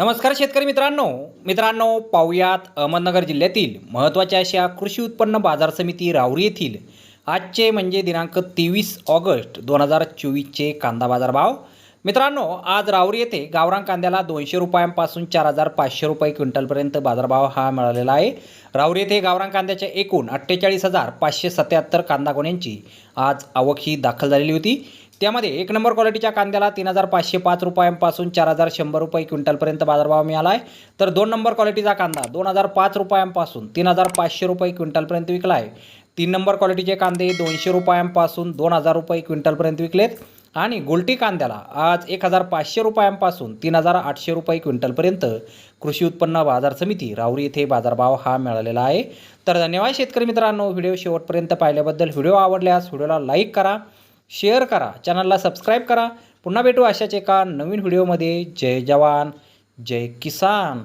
नमस्कार शेतकरी मित्रांनो. मित्रांनो पाहुयात अहमदनगर जिल्ह्यातील महत्त्वाच्या अशा कृषी उत्पन्न बाजार समिती राहुरी येथील. आजचे म्हणजे दिनांक तेवीस ऑगस्ट दोन हजार चोवीसचे कांदा बाजार भाव मित्रांनो आज रावरी येथे गावरान कांद्याला दोनशे रुपयांपासून चार हजार पाचशे रुपये क्विंटलपर्यंत बाजारभाव हा मिळालेला आहे. रावरी येथे गावरान कांद्याच्या एकूण अठ्ठेचाळीस हजार पाचशे सत्याहत्तर कांदा गोण्यांची आज आवक ही दाखल झालेली होती. त्यामध्ये एक नंबर क्वालिटीच्या कांद्याला तीन हजार पाचशे पाच रुपयांपासून चार हजार शंभर रुपये क्विंटलपर्यंत बाजारभाव मिळाला आहे. तर दोन नंबर क्वालिटीचा कांदा दोन हजार पाच रुपयांपासून तीन हजार पाचशे रुपये क्विंटलपर्यंत विकला आहे. तीन नंबर क्वालिटीचे कांदे दोनशे रुपयांपासून दोन हजार रुपये क्विंटलपर्यंत विकलेत. आणि गुलटी कांद्याला आज एक हजार पाचशे रुपयांपासून तीन हजार आठशे रुपये क्विंटलपर्यंत कृषी उत्पन्न बाजार समिती राहुरी येथे बाजारभाव हा मिळालेला आहे. तर धन्यवाद शेतकरी मित्रांनो व्हिडिओ शेवटपर्यंत पाहिल्याबद्दल. व्हिडिओ आवडल्यास व्हिडिओला लाईक करा शेअर करा चॅनलला सबस्क्राईब करा. पुन्हा भेटू अशाच एका नवीन व्हिडिओमध्ये. जय जवान जय किसान.